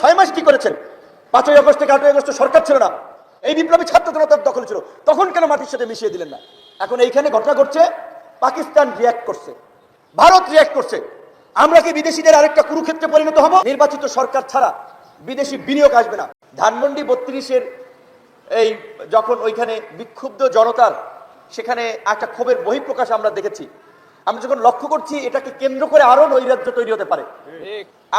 ছয় মাস কি করেছেন? পাঁচই আগস্ট থেকে আটই আগস্ট সরকার ছিল না। এই বিপ্লবী ছাত্র জনতার দখল ছিল। তখন কেন মাটির সাথে মিশিয়ে দিলেন না? এখন এইখানে ঘটনা ঘটছে, পাকিস্তান রিয়াক্ট করছে। ভারত রিয়াক্ট করছে। আমরা কি বিদেশিদের আরেকটা কুরুক্ষেত্রে পরিণত হব? নির্বাচিত সরকার ছাড়া বিদেশি বিনিয়োগ আসবে না। ধানমন্ডি বত্রিশের এই যখন ওইখানে বিক্ষুব্ধ জনতার, সেখানে একটা ক্ষোভের বহিঃপ্রকাশ আমরা দেখেছি। আমরা যখন লক্ষ্য করছি এটাকে কেন্দ্র করে আরও নৈরাজ্য তৈরি হতে পারে।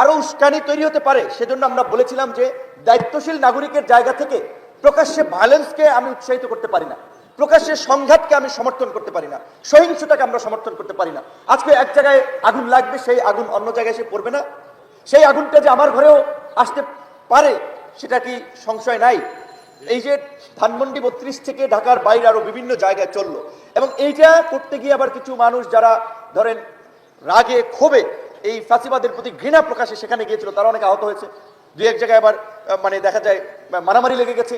আরও উস্কানি তৈরি হতে পারে। সেজন্য আমরা বলেছিলাম যে দায়িত্বশীল নাগরিকের জায়গা থেকে প্রকাশ্যে ভায়োলেন্সকে আমি উৎসাহিত করতে পারি না। প্রকাশ্যে সংঘাতকে আমি সমর্থন করতে পারি না। সহিংসতাকে আমরা সমর্থন করতে পারি না। আজকে এক জায়গায় আগুন লাগবে সেই আগুন অন্য জায়গায় এসে পড়বে না। সেই আগুনটা যে আমার ঘরেও আসতে পারে সেটা কি সংশয় নাই? এই যে ধানমন্ডি বত্রিশ থেকে ঢাকার বাইরে আরও বিভিন্ন জায়গায় চলল। এবং এইটা করতে গিয়ে আবার কিছু মানুষ যারা ধরেন রাগে ক্ষোভে এই ফাঁসিবাদের প্রতি ঘৃণা প্রকাশে সেখানে গিয়েছিল, তারা অনেকে আহত হয়েছে। দুই এক জায়গায় আবার মানে দেখা যায়, মারামারি লেগে গেছে।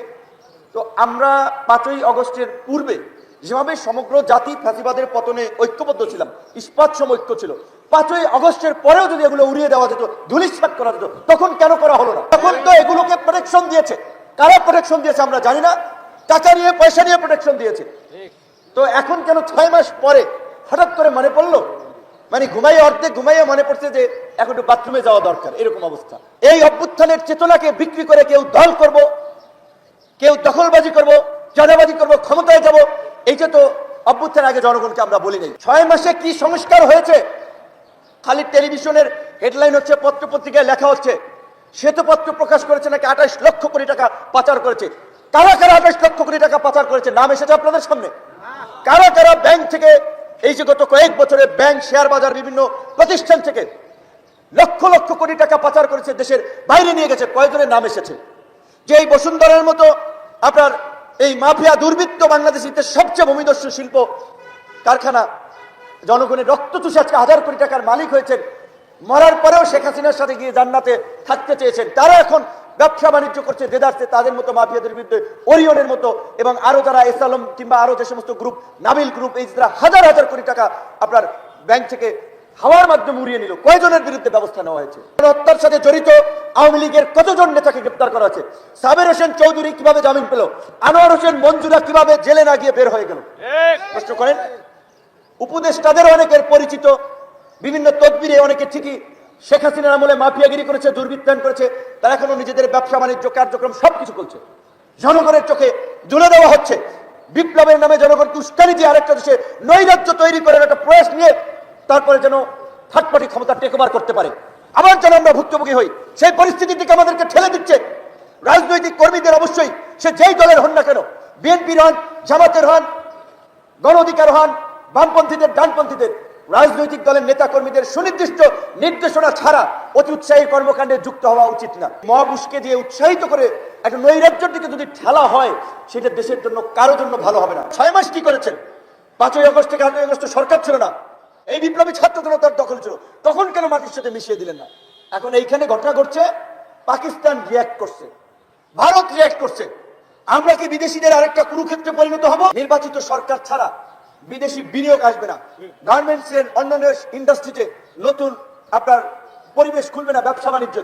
তো আমরা পাঁচই অগস্টের পূর্বে যেভাবে সমগ্র জাতি ফাঁসিবাদের পতনে ঐক্যবদ্ধ ছিলাম, ইস্পাত ঐক্য ছিল, পাঁচই অগস্টের পরেও যদি এগুলো উড়িয়ে দেওয়া যেত ধুলিস্পাত করা যেত, তখন কেন করা হলো না? তখন তো এগুলোকে প্রোটেকশন দিয়েছে। কারা প্রোটেকশন দিয়েছে আমরা জানি না। টাকা নিয়ে পয়সা নিয়ে প্রোটেকশন দিয়েছে। তো এখন কেন ছয় মাস পরে হঠাৎ করে মনে পড়ল? মানে ঘুমাইয়ে অর্ধেক ঘুমাইয়ে মনে পড়ছে যে এখন একটু বাথরুমে যাওয়া দরকার এরকম অবস্থা। এই অভ্যুত্থানের চেতনাকে বিক্রি করে কেউ দল করব কেউ দখলবাজি করব চাঁদাবাজি করব ক্ষমতায় যাব এইটা তো অভ্যুত্থানের আগে জনগণকে আমরা বলি নাই। ছয় মাসে কি সংস্কার হয়েছে? খালি টেলিভিশনের হেডলাইন হচ্ছে পত্র পত্রিকায় লেখা হচ্ছে শ্বেতপত্র প্রকাশ করেছে নাকি আঠাশ লক্ষ কোটি টাকা পাচার করেছে? কারা কারা আঠাশ লক্ষ কোটি টাকা পাচার করেছে? নাম এসেছে আপনাদের সামনে। কারা কারা ব্যাংক থেকে এই যে গত কয়েক বছরে ব্যাংক শেয়ার বাজার বিভিন্ন প্রতিষ্ঠান থেকে লক্ষ লক্ষ কোটি টাকা পাচার করেছে, দেশের বাইরে নিয়ে গেছে, কয়েকজনের নাম এসেছে। যে এই বসুন্ধরার মতো আপনার এই মাফিয়া দুর্বৃত্ত বাংলাদেশিতে সবচেয়ে ভূমিদস্যু শিল্প কারখানা, জনগণের রক্ত চুষে আজকে হাজার কোটি টাকার মালিক হয়েছেন। মরার পরেও শেখ হাসিনার সাথে গিয়ে জান্নাতে থাকতে চেয়েছেন। তারা এখন ব্যবসা বাণিজ্য করছে দেদারছে তাদের মতো মাফিয়াদের বিরুদ্ধে ওরিয়নের মতো এবং আরও যারা এসালম কিংবা আরও যে সমস্ত গ্রুপ নাবিল গ্রুপ এই যারা হাজার হাজার কোটি টাকা আপনার ব্যাংক থেকে হাওয়ার মাধ্যমে উড়িয়ে নিল কয়জনের বিরুদ্ধে ব্যবস্থা নেওয়া হয়েছে? হত্যার সাথে জড়িত আওয়ামী লীগের কতজন নেতাকে গ্রেপ্তার করা হয়েছে? সাবের হোসেন চৌধুরী কীভাবে জামিন পেল? আনোয়ার হোসেন মঞ্জুরা কীভাবে জেলে না গিয়ে বের হয়ে গেল? প্রশ্ন করেন। উপদেষ্টাদের অনেকের পরিচিত বিভিন্ন তদবিরে অনেকে ঠিকই শেখ হাসিনার আমলে মাফিয়াগিরি করেছে, দুর্বৃত্তায়ন করেছে, তারা এখনও নিজেদের ব্যবসা, বাণিজ্য, কার্যক্রম সবকিছু করছে। জনগণের চোখে জুড়ে দেওয়া হচ্ছে। বিপ্লবের নামে জনগণকে উস্কানি দিয়ে আরেকটা দেশে নৈরাজ্য তৈরি করার একটা প্রয়াস নিয়ে তারপরে যেন থার্ড ক্ষমতা টেকওভার করতে পারে। আবার যেন আমরা ভুক্তভোগী হই, সেই পরিস্থিতির দিকে আমাদেরকে ঠেলে দিচ্ছে। রাজনৈতিক কর্মীদের অবশ্যই, সে যেই দলের হন না কেন, বিএনপির হন, জামাতের হন গণ অধিকার হন, বামপন্থীদের, ডানপন্থীদের রাজনৈতিক দলের নেতা কর্মীদের সুনির্দিষ্ট নির্দেশনা ছাড়া অতি উৎসাহী কর্মকাণ্ডে যুক্ত হওয়া উচিত না। উস্কে দিয়ে উৎসাহিত করে একটা নৈরাজ্যের দিকে যদি ঠেলা হয়, সেটা দেশের জন্য কারোর জন্য ভালো হবে না। ছয় মাস কি করেছেন? পাঁচই আগস্ট থেকে আটই আগস্ট সরকার ছিল না। এই বিপ্লবী ছাত্র জনতার দখল ছিল। তখন কেন মাটির সাথে মিশিয়ে দিলেন না? এখন এইখানে ঘটনা ঘটছে, পাকিস্তান রিয়াক্ট করছে। ভারত রিয়াক্ট করছে। আমরা কি বিদেশিদের আরেকটা কুরুক্ষেত্রে পরিণত হব? নির্বাচিত সরকার ছাড়া বিদেশি বিনিয়োগ আসবে না। গার্মেন্টস এর অন্যান্য ইন্ডাস্ট্রিতে নতুন আপনার পরিবেশ খুলবে না ব্যবসা বাণিজ্য।